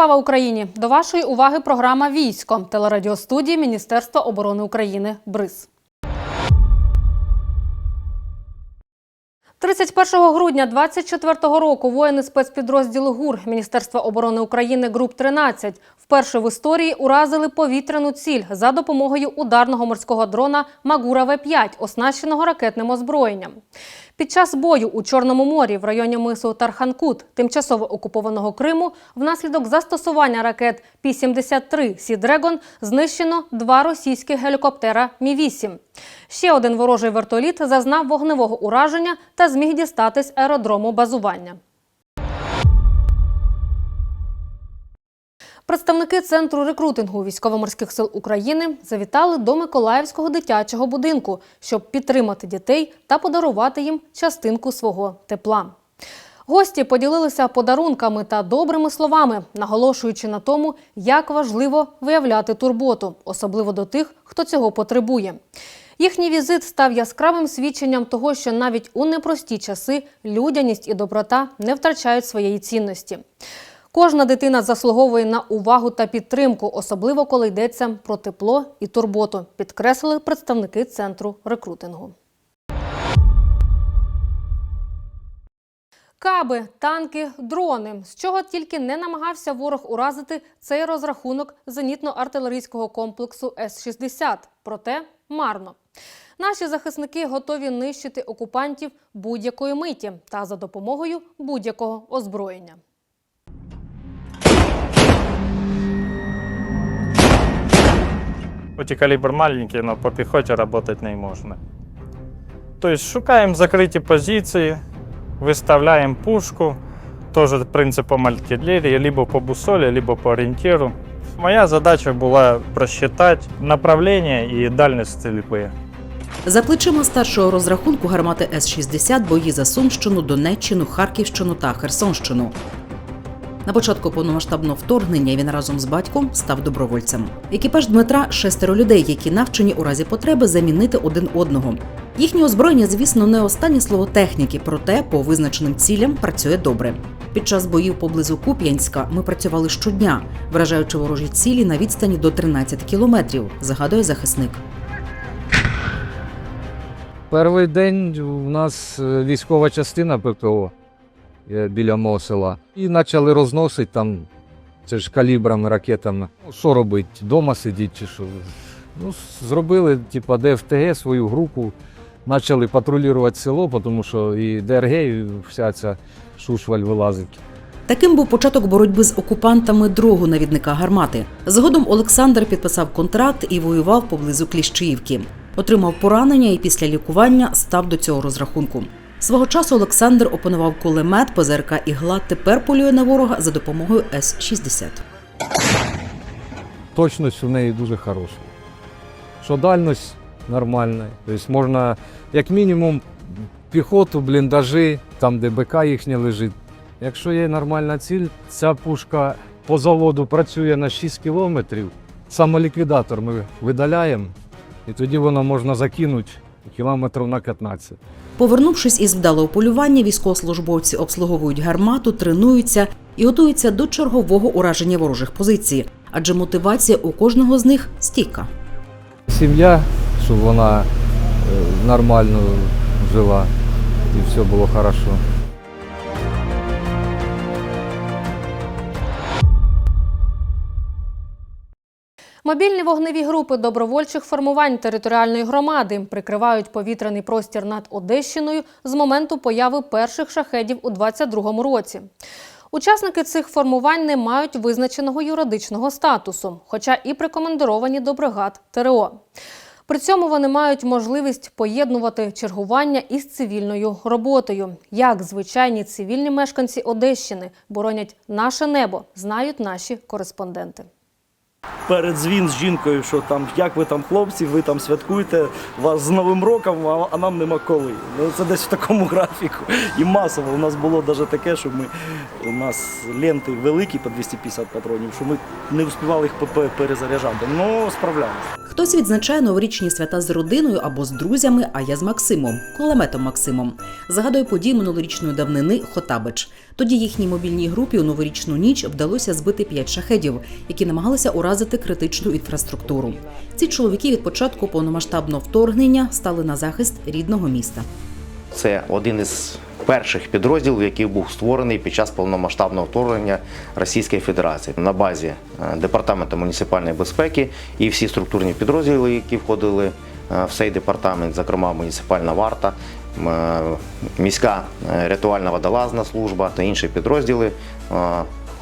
Слава Україні! До вашої уваги програма Військо телерадіостудії Міністерства оборони України БРИЗ. 31 грудня 24 року воїни спецпідрозділу ГУР Міністерства оборони України Груп 13 вперше в історії уразили повітряну ціль за допомогою ударного морського дрона Магура В-5, оснащеного ракетним озброєнням. Під час бою у Чорному морі в районі мису Тарханкут, тимчасово окупованого Криму, внаслідок застосування ракет Пі-73 Сі Дрегон знищено два російські гелікоптера Мі-8. Ще один ворожий вертоліт зазнав вогневого ураження та зміг дістатись аеродрому базування. Представники центру рекрутингу військово-морських сил України завітали до Миколаївського дитячого будинку, щоб підтримати дітей та подарувати їм частинку свого тепла. Гості поділилися подарунками та добрими словами, наголошуючи на тому, як важливо виявляти турботу, особливо до тих, хто цього потребує. Їхній візит став яскравим свідченням того, що навіть у непрості часи людяність і доброта не втрачають своєї цінності. Кожна дитина заслуговує на увагу та підтримку, особливо коли йдеться про тепло і турботу, підкреслили представники центру рекрутингу. Каби, танки, дрони. З чого тільки не намагався ворог уразити цей розрахунок зенітно-артилерійського комплексу С-60. Проте марно. Наші захисники готові нищити окупантів будь-якої миті та за допомогою будь-якого озброєння. Хоть и калибр маленький, но по пехоте работать не можно. То есть шукаем закрытие позиции, выставляем пушку, тоже принципом артиллерии, либо по бусоле, либо по ориентиру. Моя задача была просчитать направление и дальность стрельбы. За плечима старшого розрахунку гармати С-60 бої за Сумщину, Донеччину, Харківщину та Херсонщину. На початку повномасштабного вторгнення він разом з батьком став добровольцем. Екіпаж Дмитра шестеро людей, які навчені у разі потреби замінити один одного. Їхнє озброєння, звісно, не останнє слово техніки, проте по визначеним цілям працює добре. Під час боїв поблизу Куп'янська ми працювали щодня, вражаючи ворожі цілі на відстані до 13 кілометрів, загадує захисник. Перший день у нас е, військова частина ППО біля мого села. І почали розносити там, це ж калібрами, ракетами. Ну, що робити? Дома сидіти чи що? Ну, зробили, типа, ДФТГ свою групу, почали патрулювати село, тому що і ДРГ, і вся ця шушваль вилазить. Таким був початок боротьби з окупантами другого навідника гармати. Згодом Олександр підписав контракт і воював поблизу Кліщіївки. Отримав поранення і після лікування став до цього розрахунку. Свого часу Олександр опанував кулемет, ПЗРК «Ігла», тепер полює на ворога за допомогою С-60. Точність у неї дуже хороша. Що дальність нормальна. Тобто можна, як мінімум, піхоту, бліндажі, там, де БК їхня лежить. Якщо є нормальна ціль, ця пушка по заводу працює на 6 кілометрів. Самоліквідатор ми видаляємо, і тоді воно можна закинути кілометрів на 15. Повернувшись із вдалого полювання, військовослужбовці обслуговують гармату, тренуються і готуються до чергового ураження ворожих позицій, адже мотивація у кожного з них стійка. Сім'я, щоб вона е, нормально жила і все було хорошо. Мобільні вогневі групи добровольчих формувань територіальної громади прикривають повітряний простір над Одещиною з моменту появи перших шахедів у 2022 році. Учасники цих формувань не мають визначеного юридичного статусу, хоча і прикомандировані до бригад ТРО. При цьому вони мають можливість поєднувати чергування із цивільною роботою. Як звичайні цивільні мешканці Одещини боронять наше небо, знають наші кореспонденти. Передзвін з жінкою, що там як ви там хлопці, ви там святкуєте вас з Новим роком, а, нам нема коли. Ну це десь в такому графіку. І масово. У нас було навіть таке, що ми у нас ленти великі по 250 патронів, що ми не успівали їх перезаряджати. Ну справлялися. Хтось відзначає новорічні свята з родиною або з друзями, а я з Максимом, кулеметом Максимом. Згадує події минулорічної давнини Хотабич. Тоді їхній мобільній групі у новорічну ніч вдалося збити п'ять шахедів, які намагалися уразити критичну інфраструктуру. Ці чоловіки від початку повномасштабного вторгнення стали на захист рідного міста. Це один із перших підрозділів, який був створений під час повномасштабного вторгнення Російської Федерації на базі е, департаменту муніципальної безпеки і всі структурні підрозділи, які входили е, в цей департамент, зокрема муніципальна варта, е, міська рятувальна водолазна служба та інші підрозділи.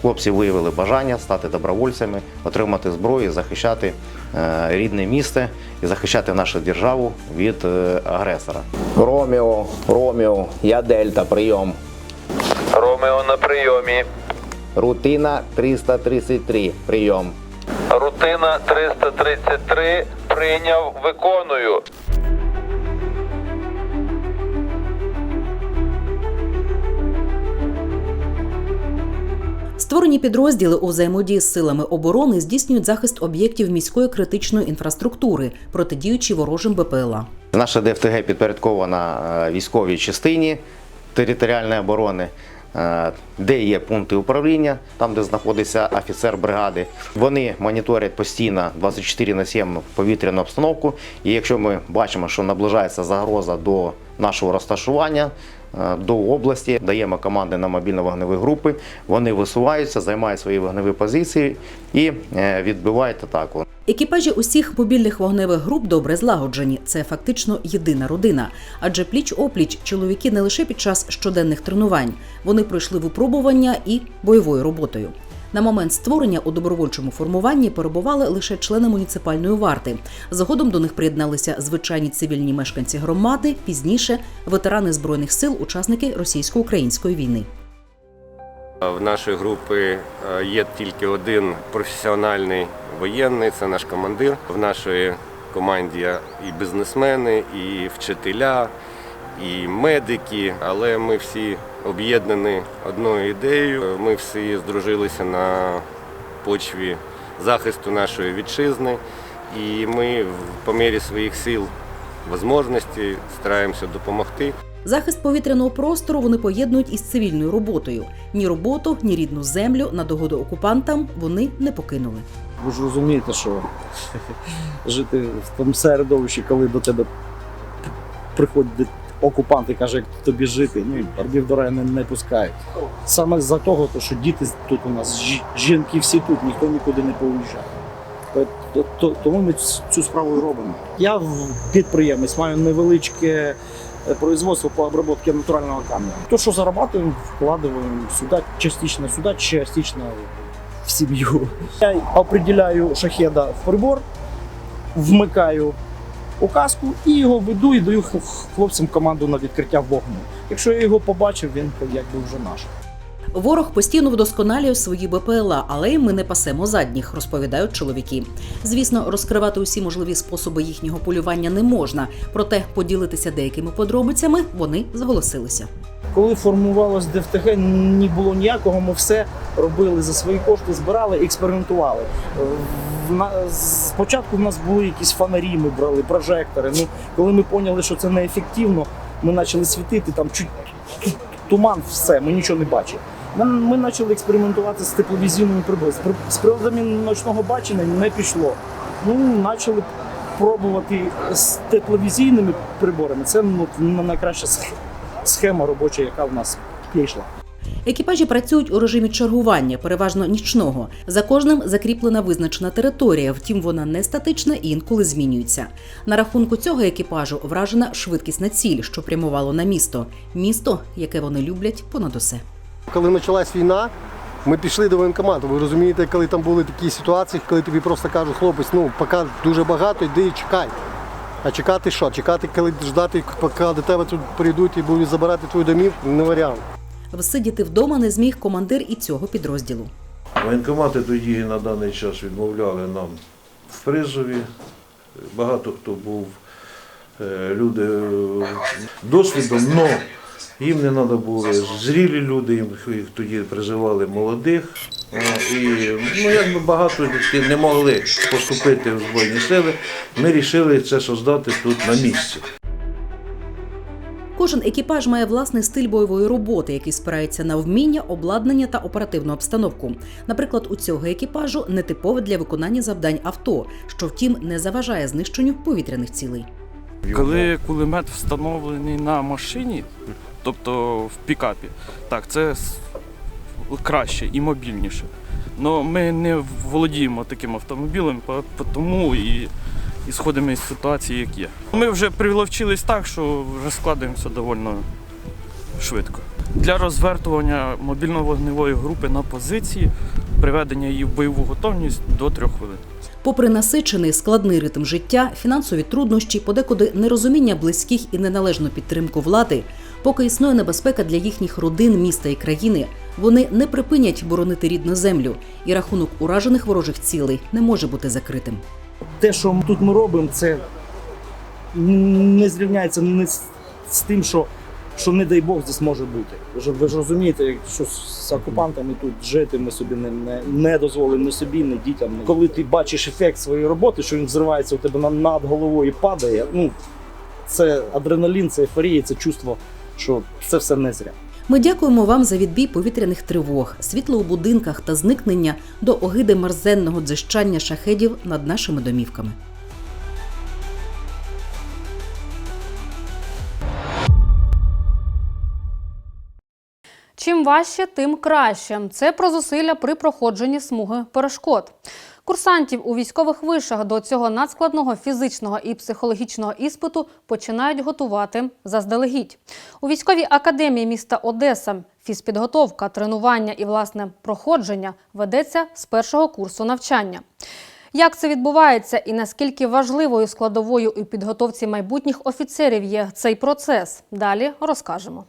Хлопці виявили бажання стати добровольцями, отримати зброю, захищати е, рідне місце і захищати нашу державу від е, агресора. Ромео, Ромео, я Дельта, прийом. Ромео на прийомі. Рутина 333, прийом. Рутина 333. Прийняв, виконую. Створені підрозділи у взаємодії з силами оборони здійснюють захист об'єктів міської критичної інфраструктури, протидіючи ворожим БПЛА. Наша ДФТГ підпорядкована е, військовій частині територіальної оборони, е, де є пункти управління, там де знаходиться офіцер бригади. Вони моніторять постійно 24 на 7 повітряну обстановку. І якщо ми бачимо, що наближається загроза до нашого розташування. Е, До області даємо команди на мобільно-вогневі групи. Вони висуваються, займають свої вогневі позиції і е, відбивають атаку. Екіпажі усіх мобільних вогневих груп добре злагоджені. Це фактично єдина родина. Адже пліч опліч чоловіки не лише під час щоденних тренувань, вони пройшли випробування і бойовою роботою. На момент створення у добровольчому формуванні перебували лише члени муніципальної варти. Згодом до них приєдналися звичайні цивільні мешканці громади, пізніше ветерани збройних сил, учасники російсько-української війни. В нашої групи е, є тільки один професіональний воєнний, це наш командир. В нашої команді і бізнесмени, і вчителя, і медики, але ми всі об'єднані одною ідеєю. Ми всі здружилися на почві захисту нашої вітчизни, і ми в- по мірі своїх сил, можливості стараємося допомогти. Захист повітряного простору вони поєднують із цивільною роботою. Ні роботу, ні рідну землю на догоду окупантам вони не покинули. Ви ж розумієте, що жити в тому середовищі, коли до тебе приходить окупант і каже, як тобі жити, ну, арбів до раю не, не пускають. Саме за того, що діти тут у нас, жінки всі тут, ніхто нікуди не поїжджає. То- то- Тому ми цю справу робимо. Я підприємець, маю невеличке е, производство по обробці натурального камня. То, що зарабатуємо, вкладаємо сюди, частично сюди, частично в сім'ю. Я определяю шахеда в прибор, вмикаю указку і його веду і даю хлопцям команду на відкриття вогню. Якщо я його побачив, він якби вже наш. Ворог постійно вдосконалює свої БПЛА, але й ми не пасемо задніх, розповідають чоловіки. Звісно, розкривати усі можливі способи їхнього полювання не можна, проте поділитися деякими подробицями вони зголосилися. Коли формувалось ДФТГ, не було ніякого, ми все робили за свої кошти, збирали, експериментували. Спочатку в нас були якісь фонарі, ми брали, прожектори. Ну, коли ми поняли, що це неефективно, ми почали світити, там чуть туман, все, ми нічого не бачили. Ми, почали експериментувати з тепловізійними приборами. З при- приладами ночного бачення не пішло. Ну, почали пробувати з тепловізійними приборами. Це ну, найкраща сх- схема робоча, яка в нас пішла. Екіпажі працюють у режимі чергування, переважно нічного. За кожним закріплена визначена територія, втім вона не статична і інколи змінюється. На рахунку цього екіпажу вражена швидкісна ціль, що прямувало на місто. Місто, яке вони люблять понад усе. Коли почалась війна, ми пішли до воєнкомату. Ви розумієте, коли там були такі ситуації, коли тобі просто кажуть, хлопець, ну поки дуже багато, йди і чекай. А чекати що? Чекати, коли ждати, поки до тебе тут прийдуть і будуть забирати твою домівку, не варіант. Всидіти вдома не зміг командир і цього підрозділу. Воєнкомати тоді на даний час відмовляли нам в призові. Багато хто був е, люди е, досвідом, але їм не треба були зрілі люди, їм їх тоді призивали молодих. Е, І ну, якби багато дітей не могли поступити в Збройні сили, ми вирішили це создати тут на місці. Кожен екіпаж має власний стиль бойової роботи, який спирається на вміння, обладнання та оперативну обстановку. Наприклад, у цього екіпажу нетипове для виконання завдань авто, що втім не заважає знищенню повітряних цілей. Коли кулемет встановлений на машині, тобто в пікапі, так, це краще і мобільніше. Але ми не володіємо таким автомобілем, тому і, і сходимо із ситуації, як є. Ми вже приловчились так, що вже складаємося доволі швидко. Для розвертування мобільно-вогневої групи на позиції, приведення її в бойову готовність до трьох хвилин. Попри насичений складний ритм життя, фінансові труднощі, подекуди нерозуміння близьких і неналежну підтримку влади, поки існує небезпека для їхніх родин, міста і країни, вони не припинять боронити рідну землю, і рахунок уражених ворожих цілей не може бути закритим. те, що тут ми робимо, це не зрівняється не з, тим, що, що не дай Бог здесь може бути. Ви ж, розумієте, що з окупантами тут жити ми собі не, не, не дозволимо ні собі, ні дітям. Коли ти бачиш ефект своєї роботи, що він взривається у тебе над головою і падає, ну це адреналін, це ейфорія, це чувство, що це все не зря. Ми дякуємо вам за відбій повітряних тривог, світло у будинках та зникнення до огиди мерзенного дзищання шахедів над нашими домівками. Чим важче, тим краще. Це про зусилля при проходженні смуги перешкод. Курсантів у військових вишах до цього надскладного фізичного і психологічного іспиту починають готувати заздалегідь. У військовій академії міста Одеса фізпідготовка, тренування і власне проходження ведеться з першого курсу навчання. Як це відбувається і наскільки важливою складовою у підготовці майбутніх офіцерів є цей процес? Далі розкажемо.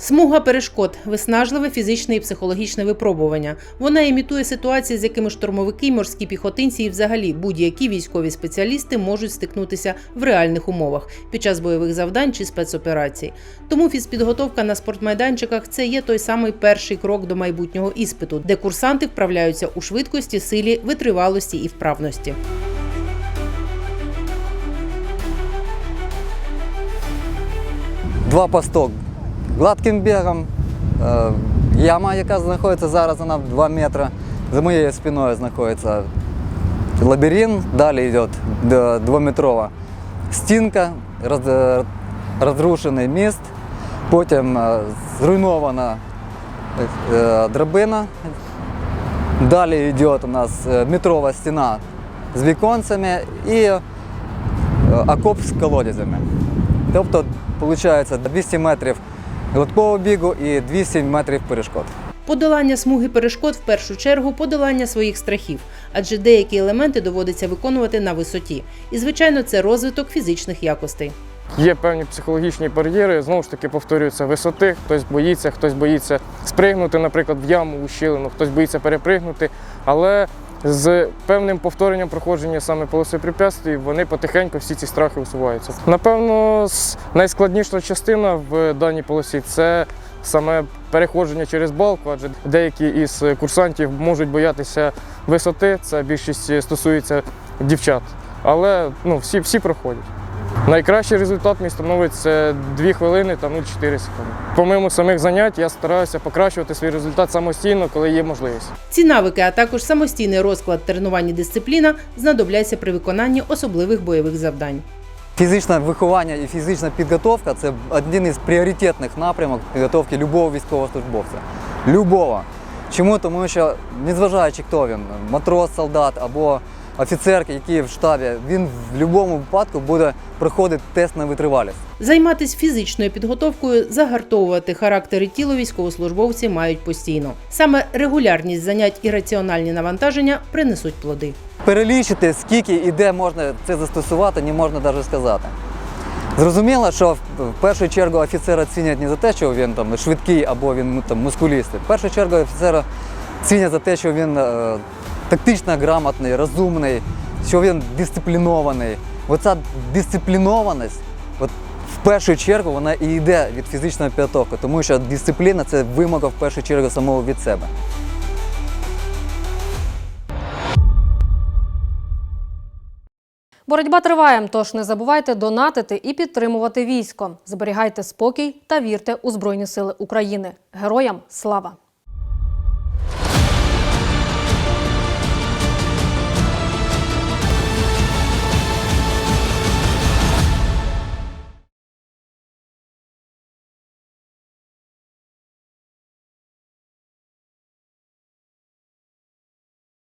Смуга перешкод виснажливе фізичне і психологічне випробування. Вона імітує ситуації, з якими штурмовики, морські піхотинці і взагалі будь-які військові спеціалісти можуть стикнутися в реальних умовах під час бойових завдань чи спецоперацій. Тому фізпідготовка на спортмайданчиках це є той самий перший крок до майбутнього іспиту, де курсанти вправляються у швидкості, силі, витривалості і вправності. Два посток гладким бегом, е, яма, яка знаходиться зараз, вона 2 метри. За моєю спиною знаходиться лабіринт, далі йде двометрова стінка, е, розрушений міст, потім е, зруйнована драбина. Далі йде у нас метрова стіна з віконцями і окоп з колодязями. Тобто, виходить 200 метрів гладкого бігу і 200 метрів перешкод. Подолання смуги перешкод в першу чергу подолання своїх страхів, адже деякі елементи доводиться виконувати на висоті. І, звичайно, це розвиток фізичних якостей. Є певні психологічні бар'єри, знову ж таки повторюються висоти. Хтось боїться, хтось боїться спригнути, наприклад, в яму, у щілину, хтось боїться перепригнути. Але з певним повторенням проходження саме полоси препятствий, вони потихеньку всі ці страхи усуваються. Напевно, найскладніша частина в даній полосі це саме переходження через балку, адже деякі із курсантів можуть боятися висоти. Це більшість стосується дівчат. Але ну, всі, всі проходять. Найкращий результат мій становить це 2 хвилини та 0,4 секунди. Помимо самих занять я стараюся покращувати свій результат самостійно, коли є можливість. Ці навики, а також самостійний розклад тренувань і дисципліна знадобляться при виконанні особливих бойових завдань. Фізичне виховання і фізична підготовка це один із пріоритетних напрямок підготовки любого військовослужбовця. Любого. Чому? Тому що, незважаючи хто він, матрос, солдат або офіцер, який в штабі, він в будь-якому випадку буде проходити тест на витривалість. Займатися фізичною підготовкою, загартовувати характер і тіло військовослужбовці мають постійно. Саме регулярність занять і раціональні навантаження принесуть плоди. Перелічити, скільки і де можна це застосувати, не можна навіть сказати. Зрозуміло, що в в першу чергу офіцера цінять не за те, що він там швидкий або він ну, там, мускулістий. В першу чергу офіцера цінять за те, що він е, тактично грамотний, розумний, що він дисциплінований. Оця дисциплінованість, от в першу чергу, вона і йде від фізичної підготовки, тому що дисципліна це вимога в першу чергу самого від себе. Боротьба триває, тож не забувайте донатити і підтримувати військо. Зберігайте спокій та вірте у Збройні Сили України. Героям слава!